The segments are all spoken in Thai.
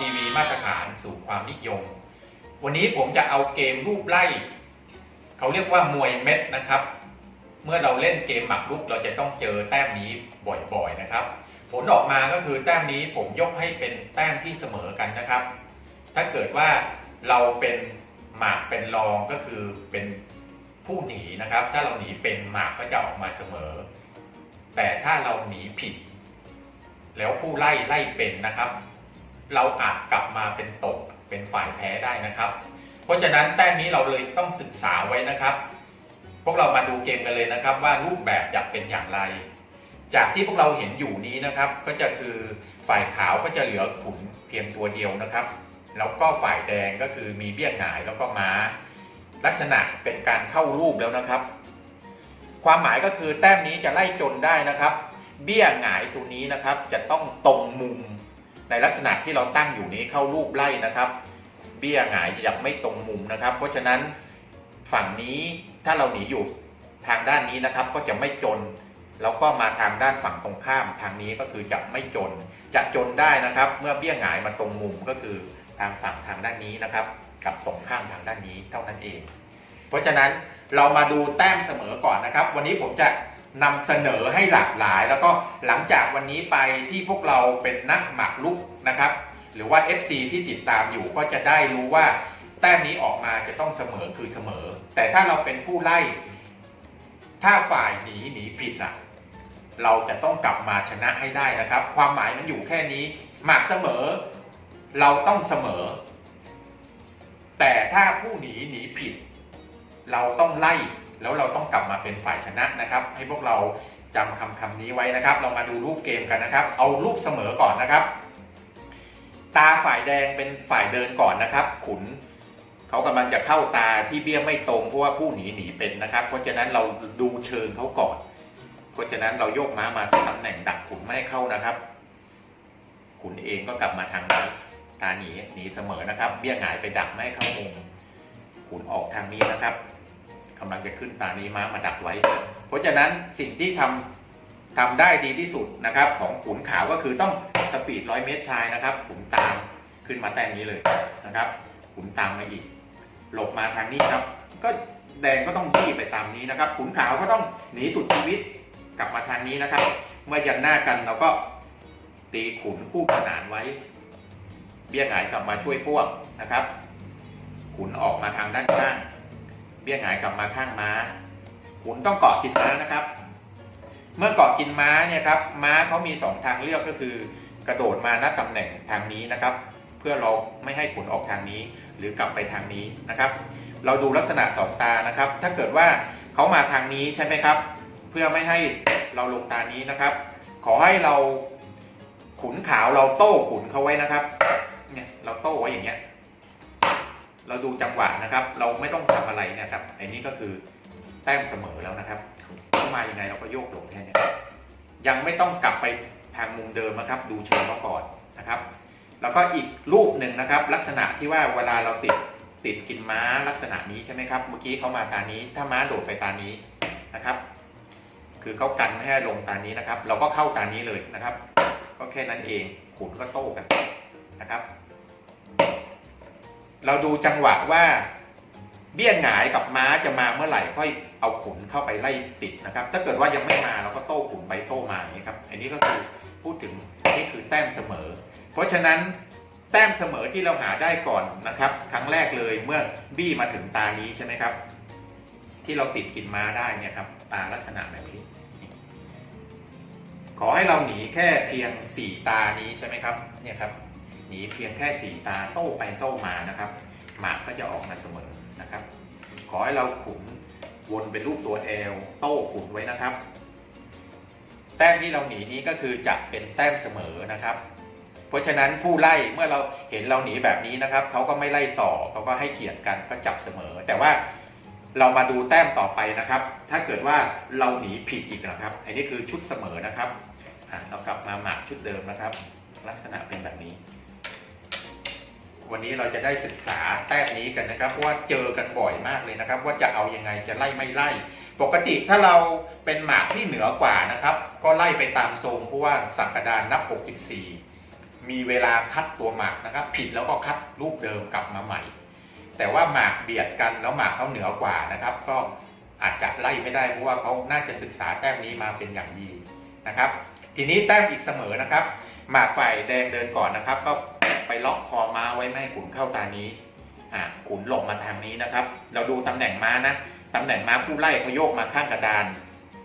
ทีวีมาตรฐานสู่ความนิยม วันนี้ผมจะเอาเกมรูปไล่เขาเรียกว่ามวยเม็ดนะครับ เมื่อเราเล่นเกมหมากรุกเราจะต้องเจอแต้มนี้บ่อยๆนะครับ ผลออกมาก็คือแต้มนี้ผมยกให้เป็นแต้มที่เสมอกันนะครับ ถ้าเกิดว่าเราเป็นหมากเป็นรองก็คือเป็นผู้หนีนะครับ ถ้าเราหนีเป็นหมากก็จะออกมาเสมอ แต่ถ้าเราหนีผิด แล้วผู้ไล่ไล่เป็นนะครับ เราอาจกลับมาเป็นตกเป็นฝ่ายแพ้ได้นะครับ เพราะฉะนั้นแต้มนี้เราเลยต้องศึกษาไว้นะครับ พวกเรามาดูเกมกันเลยนะครับ ว่ารูปแบบจะเป็นอย่างไร จากที่พวกเราเห็นอยู่นี้นะครับ ก็จะคือฝ่ายขาวก็จะเหลือขุนเพียงตัวเดียวนะครับ แล้วก็ฝ่ายแดงก็คือมีเบี้ยหงายแล้วก็ม้า ลักษณะเป็นการเข้ารูปแล้วนะครับ ความหมายก็คือแต้มนี้จะไล่จนได้นะครับ เบี้ยหงายตัวนี้นะครับ จะต้องตรงมุม ในลักษณะที่เราตั้งอยู่นี้เข้ารูปไล่นะครับ เบี้ยหงายจะไม่ตรงมุมนะครับ เพราะฉะนั้นฝั่งนี้ถ้าเราหนีอยู่ทางด้านนี้นะครับ ก็จะไม่จน แล้วก็มาทางด้านฝั่งตรงข้ามทางนี้ก็คือจะไม่จน จะจนได้นะครับ เมื่อเบี้ยหงายมาตรงมุมก็คือทางฝั่งทางด้านนี้นะครับ กับตรงข้ามทางด้านนี้เท่านั้นเอง เพราะฉะนั้นเรามาดูแต้มเสมอก่อนนะครับ วันนี้ผมจะ นำเสนอให้หลากหลาย แล้วก็หลังจากวันนี้ไปที่พวกเราเป็นนักหมากรุกนะครับ หรือว่า FC ที่ติดตามอยู่ก็จะได้รู้ว่า แต้มนี้ออกมาจะต้องเสมอคือเสมอ แต่ถ้าเราเป็นผู้ไล่ ถ้าฝ่ายหนีหนีผิดอะ เราจะต้องกลับมาชนะให้ได้นะครับ ความหมายมันอยู่แค่นี้ หมากเสมอ เราต้องเสมอ แต่ถ้าผู้หนีหนีผิด เราต้องไล่ แล้วเราต้องกลับมาเป็นฝ่ายชนะนะครับ ให้พวกเราจำคำคำนี้ไว้นะครับ เรามาดูรูปเกมกันนะครับ เอารูปเสมอก่อนนะครับ ตาฝ่ายแดงเป็นฝ่ายเดินก่อนนะครับ ขุนเขากำลังจะเข้าตาที่เบี้ยไม่ตรงเพราะว่าผู้หนีหนีเป็นนะครับ เพราะฉะนั้นเราดูเชิงเขาก่อน เพราะฉะนั้นเราโยกม้ามาตำแหน่งดักขุนไม่ให้เข้านะครับ ขุนเองก็กลับมาทางนี้ตาหนีหนีเสมอนะครับ เบี้ยหงายไปดักไม่ให้เข้ามุมขุนออกทางนี้นะครับ กำลังจะขึ้นตานี้ม้ามาดักไว้ เพราะฉะนั้นสิ่งที่ทำทำได้ดีที่สุดนะครับของขุนขาวก็คือต้องสปีดร้อยเมตรชายนะครับขุนตามขึ้นมาแต้มนี้เลยนะครับขุนตามมาอีก หลบมาทางนี้ครับ ก็แดงก็ต้องยี่ไปตามนี้นะครับขุนขาวก็ต้องหนีสุดชีวิตกลับมาทางนี้นะครับ เมื่อยันหน้ากันเราก็ตีขุนคู่ขนานไว้ เบี้ยหงายกลับมาช่วยพวกนะครับ ขุนออกมาทางด้านข้าง บี้ยหงายกลับมาข้างม้า ขุนต้องเกาะกินม้านะครับ เมื่อเกาะกินม้าเนี่ยครับม้าเขามีสองทางเลือกก็คือกระโดดมาณตำแหน่งทางนี้นะครับ เพื่อเราไม่ให้ขุนออกทางนี้หรือกลับไปทางนี้นะครับ เราดูลักษณะสองตานะครับ ถ้าเกิดว่าเขามาทางนี้ใช่ไหมครับ เพื่อไม่ให้เราลงตานี้นะครับ ขอให้เราขุนขาวเราโต้ขุนเขาไว้นะครับ เนี่ยเราโต้ไว้อย่างเงี้ย เราดูจังหวะนะครับ เราไม่ต้องทำอะไรเนะครับไอ้นี้ก็คือแต้มเสมอแล้วนะครับเข้ามายังไงเราก็โยกลงแค่เนี้ยยังไม่ต้องกลับไปทางมุมเดิมนะครับ ดูเชิงเขาก่อนนะครับ แล้วก็อีกรูปหนึ่งนะครับ ลักษณะที่ว่าเวลาเราติดติดกินม้าลักษณะนี้ใช่ไหมครับ เมื่อกี้เขามาตานี้ ถ้าม้าโดดไปตานี้นะครับ คือเขากันไม่ให้ลงตานี้นะครับ เราก็เข้าตานี้เลยนะครับ ก็แค่นั้นเองขุนก็โต้กันนะครับ เราดูจังหวะว่าเบี้ยหงายกับม้าจะมาเมื่อไหร่ค่อยเอาขุนเข้าไปไล่ติดนะครับ ถ้าเกิดว่ายังไม่มาเราก็โต้ขุนไปโต้มาอย่างนี้ครับ อันนี้ก็คือพูดถึงนี่คือแต้มเสมอ เพราะฉะนั้นแต้มเสมอที่เราหาได้ก่อนนะครับ ครั้งแรกเลยเมื่อบี้มาถึงตานี้ใช่ไหมครับ ที่เราติดกินม้าได้เนี่ยครับตาลักษณะแบบนี้ ขอให้เราหนีแค่เพียงสี่ตานี้ใช่ไหมครับเนี่ยครับ หนีเพียงแค่สี่ตาโต้ไปโต้มานะครับ หมากก็จะออกมาเสมอนะครับ ขอให้เราขุนวนเป็นรูปตัวแอลโต้ขุนไว้นะครับ แต้มที่เราหนีนี้ก็คือจะเป็นแต้มเสมอนะครับ เพราะฉะนั้นผู้ไล่เมื่อเราเห็นเราหนีแบบนี้นะครับเขาก็ไม่ไล่ต่อเขาก็ให้เกียรติกันก็จับเสมอ แต่ว่าเรามาดูแต้มต่อไปนะครับ ถ้าเกิดว่าเราหนีผิดอีกนะครับ อันนี้คือชุดเสมอนะครับเรากลับมาหมากชุดเดิมนะครับ ลักษณะเป็นแบบนี้ วันนี้เราจะได้ศึกษาแต้มนี้กันนะครับเพราะว่าเจอกันบ่อยมากเลยนะครับ ว่าจะเอายังไงจะไล่ไม่ไล่ ปกติถ้าเราเป็นหมากที่เหนือกว่านะครับ ก็ไล่ไปตามทรงเพราะว่าสักดานนับ 64 มีเวลาคัดตัวหมากนะครับ ผิดแล้วก็คัดรูปเดิมกลับมาใหม่ แต่ว่าหมากเบียดกันแล้วหมากเขาเหนือกว่านะครับ ก็อาจจะไล่ไม่ได้เพราะว่าเขาน่าจะศึกษาแต้มนี้มาเป็นอย่างดีนะครับ ทีนี้แต้มอีกเสมอนะครับ หมากฝ่ายแดงเดินก่อนนะครับ ก็ไปล็อกคอมา ไว้ไม่ให้ขุนเข้าตานี้อ่าขุนหลบมาทางนี้นะครับ เราดูตำแหน่งม้านะตำแหน่งม้าผู้ไล่เขาโยกมาข้างกระดาน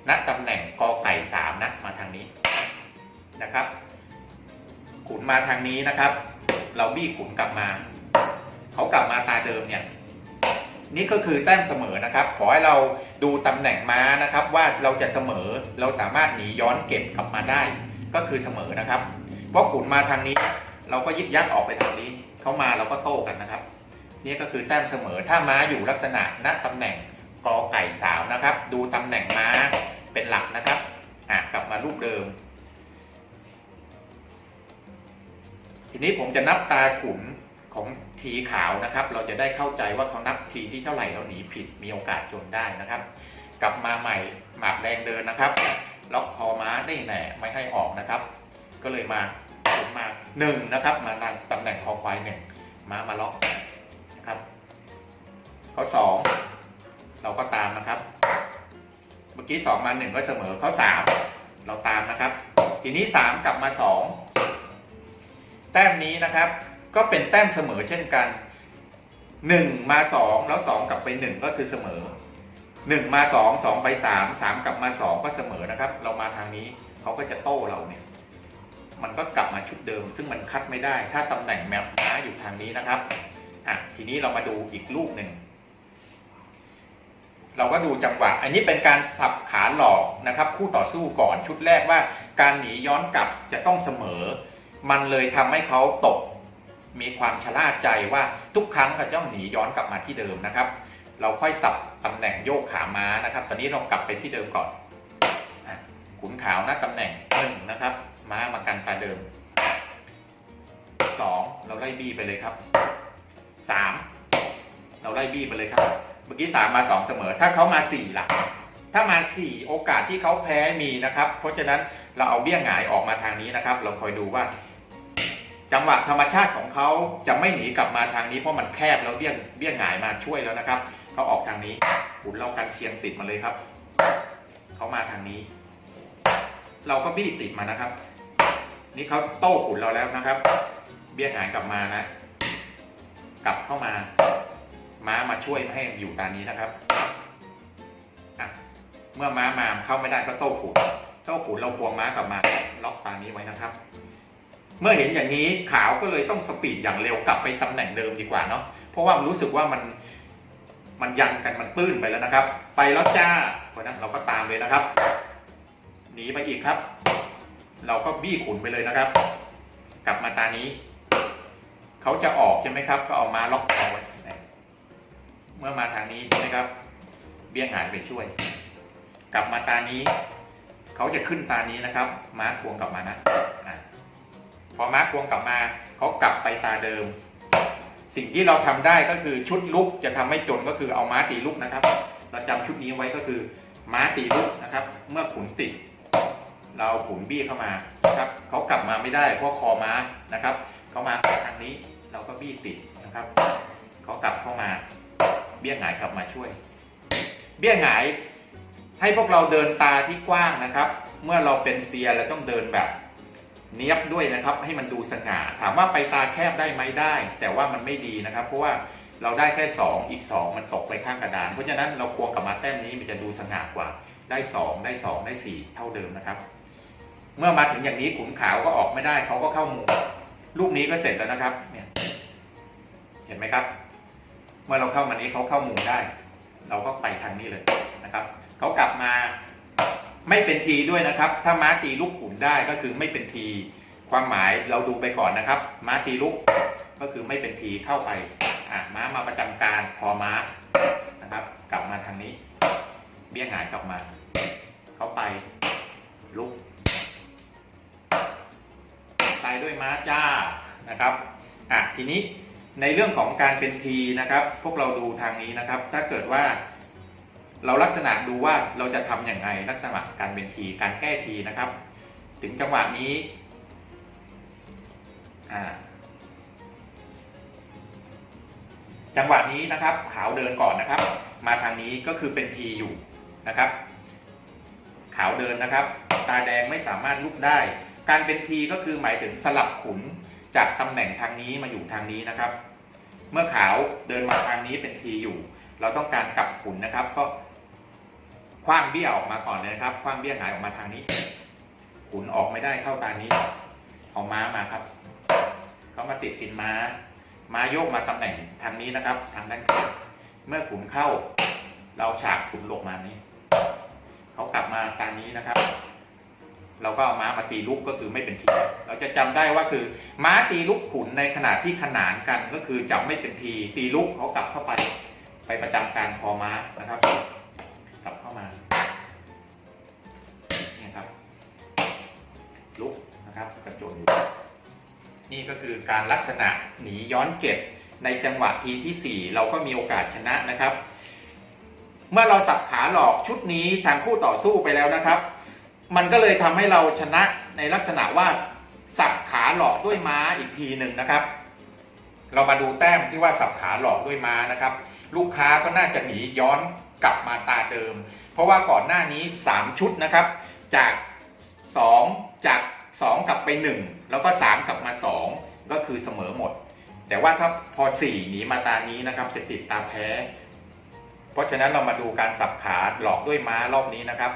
ณตำแหน่งกอไก่สามนะมาทางนี้นะครับ ขุนมาทางนี้นะครับ เราบี้ขุนกลับมา เขากลับมาตาเดิมเนี่ยนี่ก็คือแต้มเสมอนะครับ ขอให้เราดูตำแหน่งม้านะครับ ว่าเราจะเสมอเราสามารถหนีย้อนเก็บกลับมาได้ ก็คือเสมอนะครับเพราะขุนมาทางนี้ เราก็ยึกยักออกไปทางนี้ เขามาเราก็โต้กันนะครับ นี่ก็คือแต้มเสมอถ้าม้าอยู่ลักษณะณตำแหน่งกอไก่สาวนะครับ ดูตำแหน่งม้าเป็นหลักนะครับอะกลับมารูปเดิม ทีนี้ผมจะนับตาขุนของทีขาวนะครับ เราจะได้เข้าใจว่าเขานับทีที่เท่าไหร่เราหนีผิดมีโอกาสจนได้นะครับ กลับมาใหม่หมากแดงเดินนะครับล็อกคอม้าได้แหน่ไม่ให้ออกนะครับ ก็เลยมา มาหนึ่งนะครับมาตำแหน่งคอควายหนึ่งม้ามาล็อกนะครับเขาสองเราก็ตามนะครับ เมื่อกี้สองมาหนึ่งก็เสมอเขาสามเราตามนะครับ ทีนี้สามกลับมาสองแต้มนี้นะครับ ก็เป็นแต้มเสมอเช่นกันหนึ่งมาสองแล้วสองกลับไปหนึ่งก็คือเสมอหนึ่งมาสองสองไปสามสามกลับมาสองก็เสมอนะครับ เรามาทางนี้เขาก็จะโต้เราเนี่ย มันก็กลับมาชุดเดิม ซึ่งมันคัดไม่ได้ ถ้าตำแหน่งแมปม้าอยู่ทางนี้นะครับอะทีนี้เรามาดูอีกลูกหนึ่งเราก็ดูจังหวะ อันนี้เป็นการสับขาหลอกนะครับ คู่ต่อสู้ก่อนชุดแรกว่า การหนีย้อนกลับจะต้องเสมอ มันเลยทำให้เขาตก มีความชะล่าใจว่าทุกครั้งเขาจะต้องหนีย้อนกลับมาที่เดิมนะครับ เราค่อยสับตำแหน่งโยกขาม้านะครับ ตอนนี้เรากลับไปที่เดิมก่อน ขุนขาวหนะตำแหน่งหนึ่งนะครับม้ามากันตาเดิมสองเราไล่บี้ไปเลยครับสามเราไล่บี้ไปเลยครับ เมื่อกี้สามมาสองเสมอ ถ้าเขามาสี่ล่ะ ถ้ามาสี่โอกาสที่เขาแพ้มีนะครับ เพราะฉะนั้นเราเอาเบี้ยงหงายออกมาทางนี้นะครับ เราคอยดูว่า จังหวะธรรมชาติของเขาจะไม่หนีกลับมาทางนี้เพราะมันแคบแล้วเบี้ยเบี้ยหงายมาช่วยแล้วนะครับเขาออกทางนี้ขุนเรากันเชียงติดมาเลยครับเขามาทางนี้ เราก็บี้ติดมานะครับ นี่เขาโต้ขุนเราแล้วนะครับ เบี้ยหงายกลับมานะ กลับเข้ามา ม้ามาช่วยให้อยู่ตานี้นะครับเมื่อม้ามาเข้าไม่ได้ก็โต้ขุนโต้ขุนเราพวงม้ากลับมาล็อกตานี้ไว้นะครับ เมื่อเห็นอย่างนี้ขาวก็เลยต้องสปีดอย่างเร็วกลับไปตำแหน่งเดิมดีกว่าเนาะเพราะว่ารู้สึกว่ามันมันยันกันมันตื้นไปแล้วนะครับ ไปแล้วจ้าเพราะนั้นเราก็ตามเลยนะครับ หนีไปอีกครับ เราก็บี้ขุนไปเลยนะครับ กลับมาตานี้ เขาจะออกใช่ไหมครับ ก็เอามาล็อกคอาไว้เมื่อมาทางนี้ใช่ไหมครับ เบี้ยงหายไปช่วย กลับมาตานี้ เขาจะขึ้นตานี้นะครับ ม้าควงกลับมานะอะพอม้าควงกลับมา เขากลับไปตาเดิม สิ่งที่เราทำได้ก็คือชุดลุกจะทำให้จนก็คือเอาม้าตีลุกนะครับ เราจำชุดนี้ไว้ก็คือม้าตีลุกนะครับ เมื่อขุนติด เราเอาขุนบี้เข้ามานะครับเขากลับมาไม่ได้เพราะคอม้านะครับเขามาทางนี้เราก็บี้ติดนะครับเขากลับเข้ามา เบี้ยหงายกลับมาช่วย เบี้ยหงายให้พวกเราเดินตาที่กว้างนะครับ เมื่อเราเป็นเซียเราต้องเดินแบบเนี้ยบด้วยนะครับ ให้มันดูสง่าถามว่าไปตาแคบได้ไหมได้ แต่ว่ามันไม่ดีนะครับ เพราะว่าเราได้แค่ 2 อีก 2 มันตกไปข้างกระดาน เพราะฉะนั้นเราควงกลับมาแต้มนี้มันจะดูสง่ากว่า ได้ 2 ได้ 2 ได้ 4 เท่าเดิมนะครับ เมื่อมาถึงอย่างนี้ขุนขาวก็ออกไม่ได้เขาก็เข้ามุมลูกนี้ก็เสร็จแล้วนะครับ เนี่ย เห็นไหมครับ เมื่อเราเข้ามานี้เขาเข้ามุมได้ เราก็ไปทางนี้เลยนะครับเขากลับมาไม่เป็นทีด้วยนะครับ ถ้าม้าตีลูกขุนได้ก็คือไม่เป็นที ความหมายเราดูไปก่อนนะครับ ม้าตีลูกก็คือไม่เป็นทีเข้าไปอะม้ามาประจำการพอม้านะครับ กลับมาทางนี้ เบี้ยหงายกลับมาเขาไปลุกายด้วยม้าจ้านะครับอะทีนี้ในเรื่องของการเป็นทีนะครับ พวกเราดูทางนี้นะครับ ถ้าเกิดว่าเราลักษณะดูว่าเราจะทำอย่างไรลักษณะการเป็นทีการแก้ทีนะครับ ถึงจังหวะนี้อ่าจังหวะนี้นะครับขาวเดินก่อนนะครับ มาทางนี้ก็คือเป็นทีอยู่นะครับ ขาวเดินนะครับ ตาแดงไม่สามารถลุกได้ การเป็นทีก็คือหมายถึงสลับขุนจากตำแหน่งทางนี้มาอยู่ทางนี้นะครับ เมื่อขาวเดินมาทางนี้เป็นทีอยู่ เราต้องการกลับขุนนะครับ ก็คว้างเบี้ยออกมาก่อนเลยนะครับคว้างเบี้ยหงายออกมาทางนี้ ขุนออกไม่ได้เข้าตานี้ เอาม้ามาครับเขามาติดกินม้า ม้าโยกมาตำแหน่งทางนี้นะครับ ทางด้านข้างเมื่อขุนเข้า เราฉากขุนลงมานี้เขากลับมาทางนี้นะครับ เราก็เอาม้ามาตีลุกก็คือไม่เป็นที เราจะจำได้ว่าคือม้าตีลุกขุนในขณะที่ขนานกันก็คือจะไม่เป็นที ตีลุกเขากลับเข้าไป ไปประจำการคอม้านะครับ กลับเข้ามานี่ครับ ลุกนะครับกระโจนอยู่นี่ก็คือการลักษณะหนีย้อนเก็บในจังหวะทีที่ 4 เราก็มีโอกาสชนะนะครับ เมื่อเราสับขาหลอกชุดนี้ทางคู่ต่อสู้ไปแล้วนะครับ มันก็เลยทำให้เราชนะในลักษณะว่าสับขาหลอกด้วยม้าอีกทีหนึ่งนะครับ เรามาดูแต้มที่ว่าสับขาหลอกด้วยม้านะครับ ลูกค้าก็น่าจะหนีย้อนกลับมาตาเดิม เพราะว่าก่อนหน้านี้ 3 ชุดนะครับ จาก 2 จาก 2 กลับไป 1 แล้วก็ 3 กลับมา 2 ก็คือเสมอหมด แต่ว่าถ้าพอ 4 หนีมาตานี้นะครับ จะติดตาแพ้ เพราะฉะนั้นเรามาดูการสับขาหลอกด้วยม้ารอบนี้นะครับ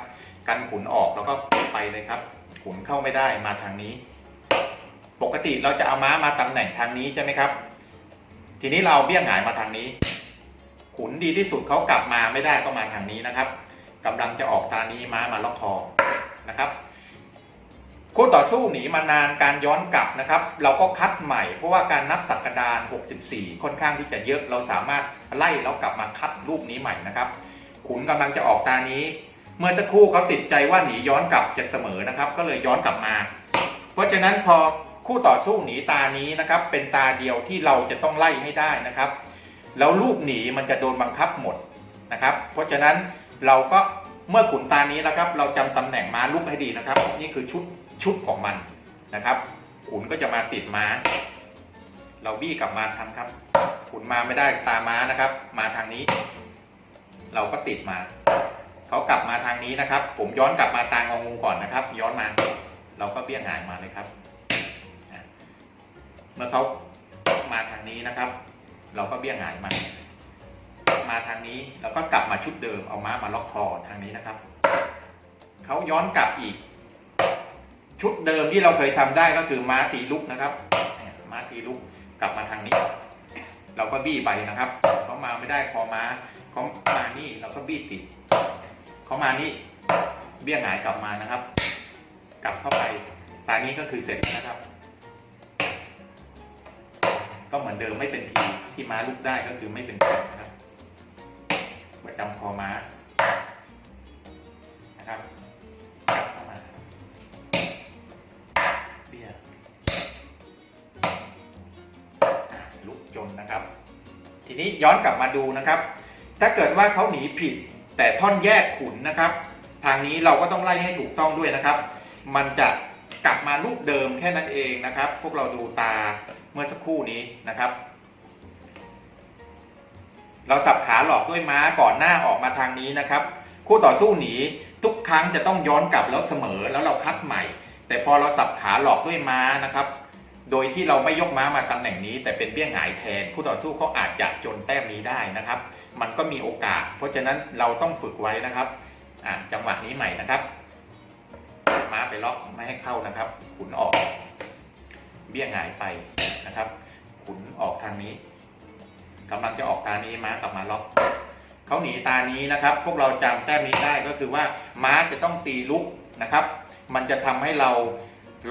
กันขุนออกแล้วก็ไปเลยครับ ขุนเข้าไม่ได้มาทางนี้ ปกติเราจะเอาม้ามาตำแหน่งทางนี้ใช่ไหมครับ ทีนี้เราเบี้ยงหงายมาทางนี้ ขุนดีที่สุดเขากลับมาไม่ได้ก็มาทางนี้นะครับกำลังจะออกตานี้ม้ามาล็อกคอนะครับคู่ต่อสู้หนีมานานการย้อนกลับนะครับ เราก็คัดใหม่ เพราะว่าการนับสักดาน 64 ค่อนข้างที่จะเยอะ เราสามารถไล่แล้วกลับมาคัดรูปนี้ใหม่นะครับ ขุนกำลังจะออกตานี้ เมื่อสักครู่เขาติดใจว่าหนีย้อนกลับจะเสมอนะครับ ก็เลยย้อนกลับมา เพราะฉะนั้นพอคู่ต่อสู้หนีตานี้นะครับ เป็นตาเดียวที่เราจะต้องไล่ให้ได้นะครับ แล้วลูกหนีมันจะโดนบังคับหมดนะครับ เพราะฉะนั้นเราก็เมื่อขุนตานี้แล้วครับ เราจำตำแหน่งม้าลูกให้ดีนะครับ นี่คือชุดชุดของมันนะครับขุนก็จะมาติดม้า เราบี้กลับมาทำครับขุนมาไม่ได้ตาม้านะครับ มาทางนี้ เราก็ติดมา เขากลับมาทางนี้นะครับ ผมย้อนกลับมาตางองูก่อนนะครับ ย้อนมา เราก็เบี้ยงหายมาเลยครับ เมื่อเขามาทางนี้นะครับ เราก็เบี้ยงหายมา มาทางนี้เราก็กลับมาชุดเดิมเอาม้ามาล็อกคอทางนี้นะครับเขาย้อนกลับอีก ชุดเดิมที่เราเคยทำได้ก็คือม้าตีลุกนะครับม้าตีลุกกลับมาทางนี้ เราก็บี้ไปนะครับเขามาไม่ได้คอม้าเขามานี่เราก็บี้ติด เขามานี่เบี้ยหงายกลับมานะครับ กลับเข้าไปตานี้ก็คือเสร็จนะครับ ก็เหมือนเดิมไม่เป็นทีที่ม้าลุกได้ก็คือไม่เป็นทีนะครับประจำคอม้านะครับกลับเข้ามาเบี้ยลุกจนนะครับ ทีนี้ย้อนกลับมาดูนะครับ ถ้าเกิดว่าเขาหนีผิด แต่ท่อนแยกขุนนะครับ ทางนี้เราก็ต้องไล่ให้ถูกต้องด้วยนะครับ มันจะกลับมารูปเดิมแค่นั้นเองนะครับ พวกเราดูตาเมื่อสักครู่นี้นะครับ เราสับขาหลอกด้วยม้าก่อนหน้าออกมาทางนี้นะครับ คู่ต่อสู้หนีทุกครั้งจะต้องย้อนกลับแล้วเสมอแล้วเราคัดใหม่ แต่พอเราสับขาหลอกด้วยม้านะครับ โดยที่เราไม่ยกม้ามาตำแหน่งนี้ แต่เป็นเบี้ยหงายแทนคู่ต่อสู้เขาอาจจะจนแต้มนี้ได้นะครับ มันก็มีโอกาส เพราะฉะนั้นเราต้องฝึกไว้นะครับจังหวะนี้ใหม่นะครับ ม้าไปล็อกไม่ให้เข้านะครับ ขุนออก เบี้ยหงายไปนะครับ ขุนออกทางนี้กำลังจะออกตานี้ม้ากลับมาล็อกเขาหนีตานี้นะครับ พวกเราจำแต้มนี้ได้ก็คือว่าม้าจะต้องตีลุกนะครับ มันจะทำให้เรา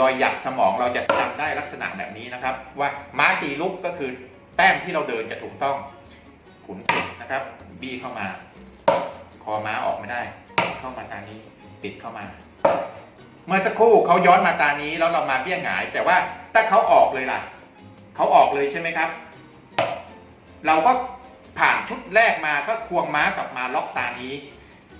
รอยหยักสมองเราจะจำได้ลักษณะแบบนี้นะครับ ว่าม้าตีลุกก็คือแต้มที่เราเดินจะถูกต้อง ขุนติดนะครับ บี้เข้ามา คอม้าออกไม่ได้ เข้ามาตานี้ติดเข้ามา เมื่อสักครู่เขาย้อนมาตานี้แล้วเรามาเบี้ยหงาย แต่ว่าถ้าเขาออกเลยล่ะเขาออกเลยใช่ไหมครับ เราก็ผ่านชุดแรกมาก็ควงม้ากลับมาล็อกตานี้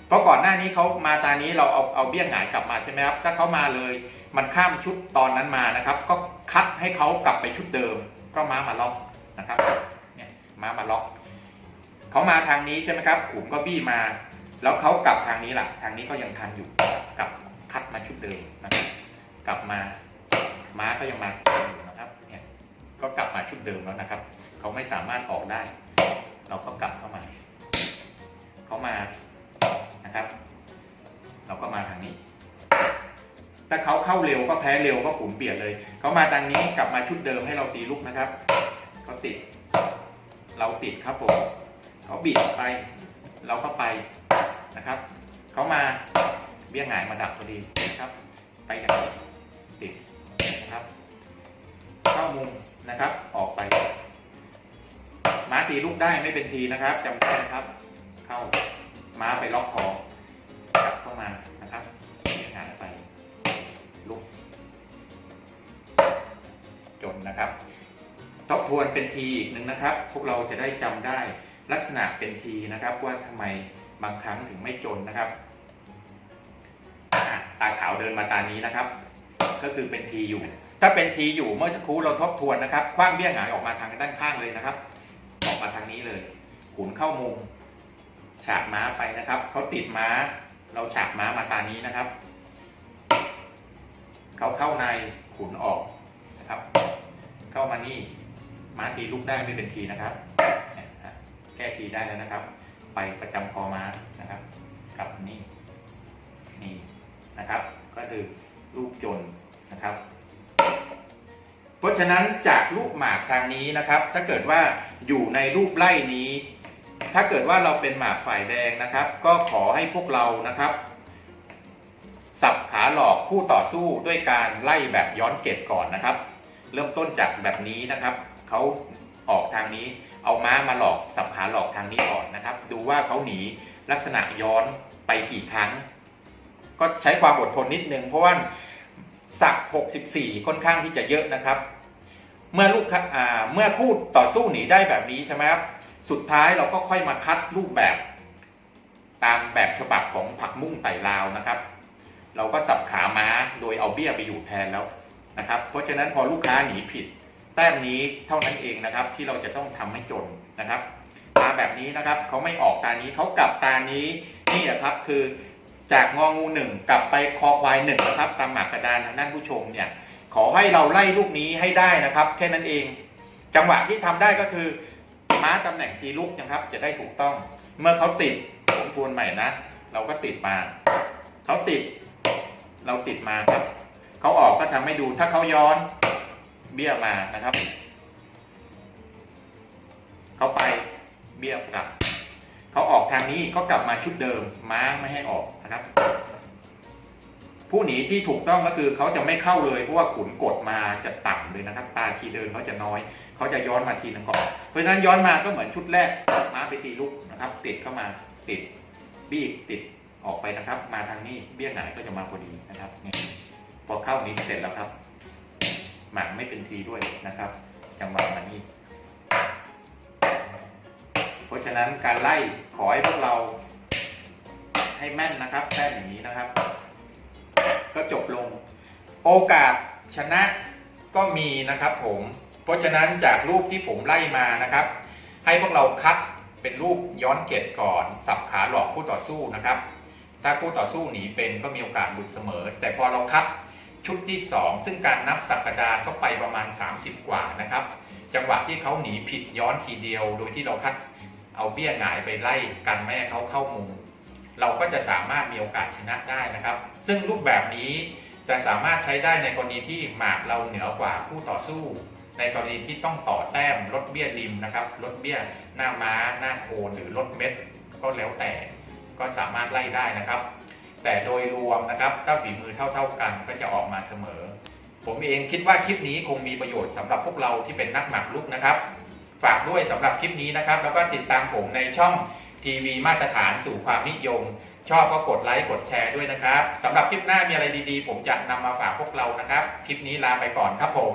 เพราะก่อนหน้านี้เขามาตานี้เราเอาเอาเบี้ยงหงายกลับมาใช่ไหมครับ ถ้าเขามาเลยมันข้ามชุดตอนนั้นมานะครับ ก็คัดให้เขากลับไปชุดเดิม ก็ม้ามาล็อกนะครับเนี่ยม้ามาล็อกเขามาทางนี้ใช่ไหมครับขุมก็บี้มา แล้วเขากลับทางนี้ล่ะ ทางนี้ก็ยังทันอยู่กลับคัดมาชุดเดิมนะครับกลับมาม้าก็ยังมาอยู่นะครับเนี่ยก็กลับมาชุดเดิมแล้วนะครับเขาไม่สามารถออกได้ เราก็กลับเข้ามาเขามา นะครับ เราก็มาทางนี้ ถ้าเขาเข้าเร็วก็แพ้เร็วก็ขุนเบียดเลย เขามาทางนี้กลับมาชุดเดิมให้เราตีลูกนะครับเขาติด เราติดครับผมเขาบิดไป เราก็ไปนะครับ เขามาเบี้ยงหงายมาดับพอดีนะครับ ไปอย่างนี้ติดนะครับ เข้ามุมนะครับ ออกไปม้าตีลูกได้ไม่เป็นทีนะครับจำได้นะครับ เข้าม้าไปล็อกคอ มานะครับหายไปลุก จนนะครับ ทบทวนเป็นทีอีกหนึ่งนะครับ พวกเราจะได้จำได้ลักษณะเป็นทีนะครับ ว่าทำไมบางครั้งถึงไม่จนนะครับตาขาวเดินมาตานี้นะครับ ก็คือเป็นทีอยู่ ถ้าเป็นทีอยู่เมื่อสักครู่เราทบทวนนะครับ คว้างเบี้ยหงายออกมาทางด้านข้างเลยนะครับ ออกมาทางนี้เลย ขุนเข้ามุม ฉากม้าไปนะครับ เขาติดม้า เราฉากม้ามาตานี้นะครับเขาเข้าในขุนออกนะครับ เข้ามานี่ม้าตีลูกได้ไม่เป็นทีนะครับ แก้ทีได้แล้วนะครับ ไปประจำคอม้านะครับกลับนี่นี่นะครับ ก็คือลูกจนนะครับ เพราะฉะนั้นจากรูปหมากทางนี้นะครับ ถ้าเกิดว่าอยู่ในรูปไล่นี้ ถ้าเกิดว่าเราเป็นหมากฝ่ายแดงนะครับ ก็ขอให้พวกเรานะครับ สับขาหลอกคู่ต่อสู้ด้วยการไล่แบบย้อนเก็บก่อนนะครับ เริ่มต้นจากแบบนี้นะครับเขาออกทางนี้ เอาม้ามาหลอกสับขาหลอกทางนี้ก่อนนะครับ ดูว่าเขาหนีลักษณะย้อนไปกี่ครั้ง ก็ใช้ความอดทนนิดนึงเพราะว่าสัก 64 ค่อนข้างที่จะเยอะนะครับ เมื่อลูกเมื่อคู่ต่อสู้หนีได้แบบนี้ใช่ไหมครับ สุดท้ายเราก็ค่อยมาคัดรูปแบบ ตามแบบฉบับของผักมุ้งไต่ลาวนะครับ เราก็สับขาม้าโดยเอาเบี้ยไปอยู่แทนแล้วนะครับ เพราะฉะนั้นพอลูกค้าหนีผิด แต้มนี้เท่านั้นเองนะครับ ที่เราจะต้องทำให้จนนะครับมาแบบนี้นะครับเขาไม่ออกตานี้เขากลับตานี้นี่แหละครับคือจากงองูหนึ่งกลับไปคอควายหนึ่งนะครับตามหมากกระดานทางด้านผู้ชมเนี่ยขอให้เราไล่ลูกนี้ให้ได้นะครับ แค่นั้นเอง จังหวะที่ทำได้ก็คือ ม้าตำแหน่งตีลูกนะครับ จะได้ถูกต้อง เมื่อเขาติดผมทวนใหม่นะ เราก็ติดมา เขาติด เราติดมาครับ เขาออกก็ทำให้ดู ถ้าเขาย้อน เบี้ยมานะครับ เขาไป เบี้ยกลับ เขาออกทางนี้ก็กลับมาชุดเดิม ม้าไม่ให้ออกนะครับ ผู้หนีที่ถูกต้องก็คือเขาจะไม่เข้าเลยเพราะว่าขุนกดมาจะต่ำเลยนะครับ ตาทีเดินเขาจะน้อย เขาจะย้อนมาทีนึงก่อนเพราะฉะนั้นย้อนมาก็เหมือนชุดแรกม้าไปตีลูกนะครับ ติดเข้ามาติดบี้ติดออกไปนะครับ มาทางนี้เบี้ยหงายก็จะมาพอดีนะครับนี่พอเข้านี้เสร็จแล้วครับ หมากไม่เป็นทีด้วยนะครับ จังหวะมานี้ เพราะฉะนั้นการไล่ขอให้พวกเรา ให้แม่นนะครับแต้มอย่างนี้นะครับ ก็จบลง โอกาสชนะก็มีนะครับผม เพราะฉะนั้นจากรูปที่ผมไล่มานะครับ ให้พวกเราคัดเป็นรูปย้อนเกตก่อน สับขาหลอกคู่ต่อสู้นะครับ ถ้าคู่ต่อสู้หนีเป็นก็มีโอกาสหลุดเสมอ แต่พอเราคัดชุดที่ 2 ซึ่งการนับสัปดาห์ก็ไปประมาณ 30 กว่านะครับ จังหวะที่เขาหนีผิดย้อนทีเดียว โดยที่เราคัดเอาเบี้ยหงายไปไล่กันแม่ให้เขาเข้ามุมเราก็จะสามารถมีโอกาสชนะได้นะครับ ซึ่งรูปแบบนี้จะสามารถใช้ได้ในกรณีที่หมากเราเหนือกว่าคู่ต่อสู้ ในกรณีที่ต้องต่อแต้มลดเบี้ยริมนะครับลดเบี้ยหน้าม้าหน้าโคนหรือลดเม็ดก็แล้วแต่ก็สามารถไล่ได้นะครับ แต่โดยรวมนะครับถ้าฝีมือเท่า ๆกันก็จะออกมาเสมอ ผมเองคิดว่าคลิปนี้คงมีประโยชน์สำหรับพวกเราที่เป็นนักหมากรุกนะครับ ฝากด้วยสำหรับคลิปนี้นะครับ แล้วก็ติดตามผมในช่องทีวีมาตรฐานสู่ความนิยม ชอบก็กดไลค์กดแชร์ด้วยนะครับสำหรับคลิปหน้ามีอะไรดีๆ ผมจะนำมาฝากพวกเรานะครับ คลิปนี้ลาไปก่อนครับผม